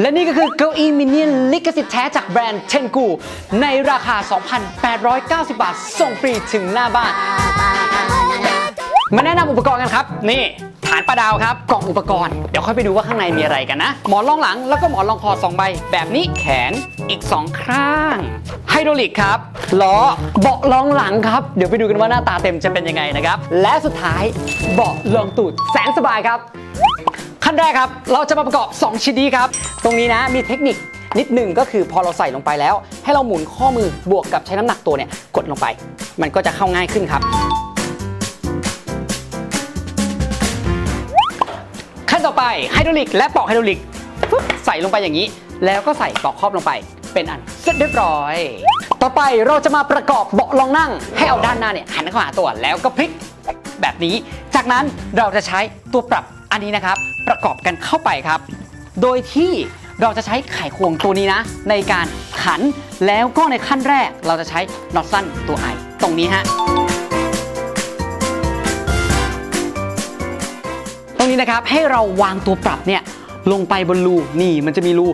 และนี่ก็คือเก้าอี้มินเนี่ยนลิขสิทธิ์แท้จากแบรนด์เทนกูในราคา 2,890 บาท ส่งฟรีถึงหน้าบ้าน มาแนะนำอุปกรณ์กันครับ นี่ฐานปลาดาวครับ กล่องอุปกรณ์ เดี๋ยวค่อยไปดูว่าข้างในมีอะไรกันนะ หมอนรองหลังแล้วก็หมอนรองคอ 2 ใบ แบบนี้แขนอีก 2 ข้างไฮดรอลิกครับล้อเบาะรองหลังครับ เดี๋ยวไปดูกันว่าหน้าตาเต็มจะเป็นยังไงนะครับ และสุดท้ายเบาะรองตูดแสนสบายครับ ขั้นแรกครับ เราจะมาประกอบ 2 ชิ้นนี้ครับ ตรงนี้นะมีเทคนิคนิดหนึ่งก็คือพอเราใส่ลงไปแล้ว ให้เราหมุนข้อมือบวกกับใช้น้ำหนักตัวเนี่ยกดลงไป มันก็จะเข้าง่ายขึ้นครับ ขั้นต่อไปไฮดรอลิกและปลอกไฮดรอลิกใส่ลงไปอย่างนี้ แล้วก็ใส่ปลอกครอบลงไป เป็นอันเสร็จเรียบร้อย ต่อไปเราจะมาประกอบเบาะรองนั่ง ให้เอาด้านหน้าเนี่ยหันเข้าหาตัวแล้วก็พลิกแบบนี้ จากนั้นเราจะใช้ตัวปรับอันนี้นะครับ ประกอบกันเข้าไปครับ โดยที่เราจะใช้ไขควงตัวนี้นะ ในการขันแล้วก็ในขั้นแรกเราจะใช้น็อตสั้นตัวไอตรงนี้ฮะตรงนี้นะครับให้เราวางตัวปรับเนี่ยลงไปบนรูนี่มันจะมีรู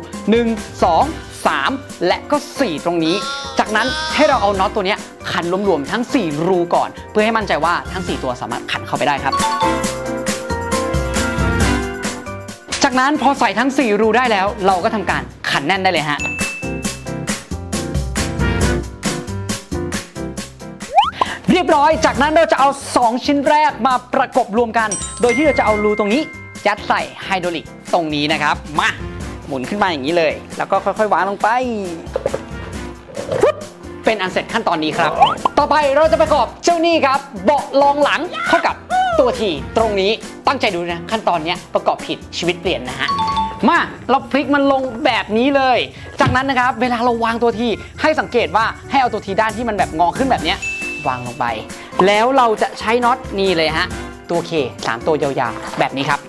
1 2 3 และก็ 4 ตรงนี้ จากนั้นให้เราเอาน็อตตัวเนี้ยขันรวมๆทั้ง 4 รูก่อน เพื่อให้มั่นใจว่าทั้ง 4 ตัวสามารถขันเข้าไปได้ครับ นั้นพอใส่ทั้ง 4 รูได้แล้ว เราก็ทำการขันแน่นได้เลยฮะเรียบร้อย จากนั้นเราจะเอา 2 ชิ้นแรกมาประกบรวมกัน โดยที่เราจะเอารูตรงนี้ยัดใส่ไฮดรอลิกตรงนี้นะครับ มา หมุนขึ้นมาอย่างนี้เลย แล้วก็ค่อยๆวางลงไป เป็นอันเสร็จขั้นตอนนี้ครับ ต่อไปเราจะประกอบเจ้านี่ครับ เบาะรองหลังเข้ากับ ตัวทีตรงนี้ตั้งใจดูนะขั้นตอนนี้ประกอบผิดชีวิตเปลี่ยนนะฮะมาเราพลิกมันลงแบบนี้เลย จากนั้นนะครับเวลาเราวางตัวทีให้สังเกตว่าให้เอาตัวทีด้านที่มันแบบงอขึ้นแบบนี้วางลงไป แล้วเราจะใช้น็อตนี่เลยฮะตัวเคสามตัวยาวๆ แบบนี้ครับ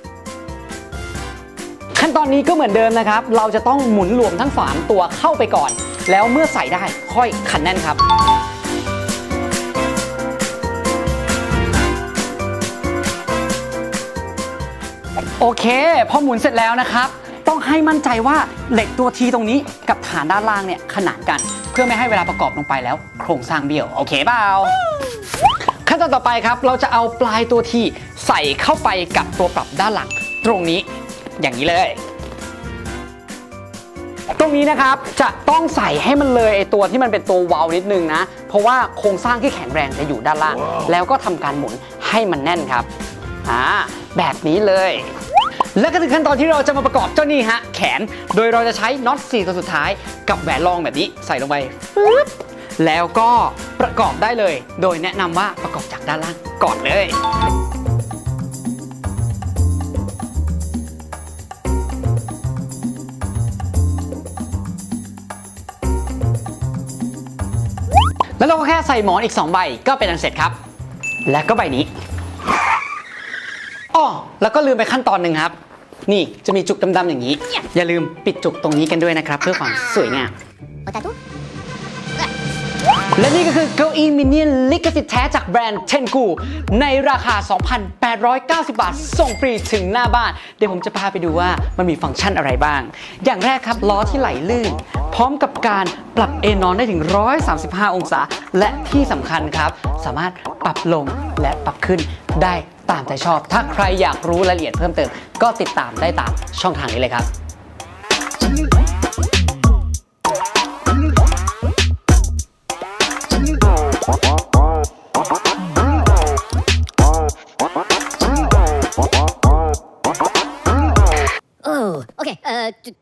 ขั้นตอนนี้ก็เหมือนเดิมนะครับ เราจะต้องหมุนรวมทั้ง 3 ตัวเข้าไปก่อน แล้วเมื่อใส่ได้ค่อยขันแน่นครับ โอเค พอหมุนเสร็จแล้วนะครับ ต้องให้มั่นใจว่าเหล็กตัวทีตรงนี้กับฐานด้านล่างเนี่ยขนานกัน เพื่อไม่ให้เวลาประกอบลงไปแล้ว โครงสร้างเบี้ยวโอเคเปล่าขั้นตอนต่อไปครับเราจะเอาปลายตัวทีใส่เข้าไปกับตัวปรับด้านหลังตรงนี้อย่างนี้เลย ตรงนี้นะครับจะต้องใส่ให้มันเลยไอตัวที่มันเป็นตัววาล์วนิดนึงนะ เพราะว่าโครงสร้างที่แข็งแรงจะอยู่ด้านล่าง แล้วก็ทำการหมุนให้มันแน่นครับอ่าแบบนี้เลย และก็ถึงขั้นตอนที่เราจะมาประกอบเจ้านี่ฮะแขน โดยเราจะใช้น็อต4ตัวสุดท้ายกับแหวนรองแบบนี้ใส่ลงไปปึ๊บแล้วก็ประกอบได้เลย โดยแนะนำว่าประกอบจากด้านล่างก่อนเลยแล้วเราก็แค่ใส่หมอนอีก 2 ใบก็เป็นอันเสร็จครับ และก็ใบนี้ อ้อแล้วก็ลืมไปขั้นตอนหนึ่งครับ นี่จะมีจุกดำๆอย่างนี้ อย่าลืมปิดจุกตรงนี้กันด้วยนะครับ เพื่อความสวยงาม Otaku? และนี่ก็คือเก้าอี้มินเนี่ยนลิขสิทธิ์แท้จากแบรนด์เทนกูในราคา 2,890 บาท ส่งฟรีถึงหน้าบ้าน เดี๋ยวผมจะพาไปดูว่ามันมีฟังก์ชันอะไรบ้าง อย่างแรกครับล้อที่ไหลลื่น พร้อมกับการปรับเอนนอนได้ถึง 135 องศา และที่สำคัญครับ สามารถปรับลงและปรับขึ้นได้ ตามใจชอบ ถ้าใครอยากรู้รายละเอียดเพิ่มเติม ก็ติดตามได้ตามช่องทางนี้เลยครับ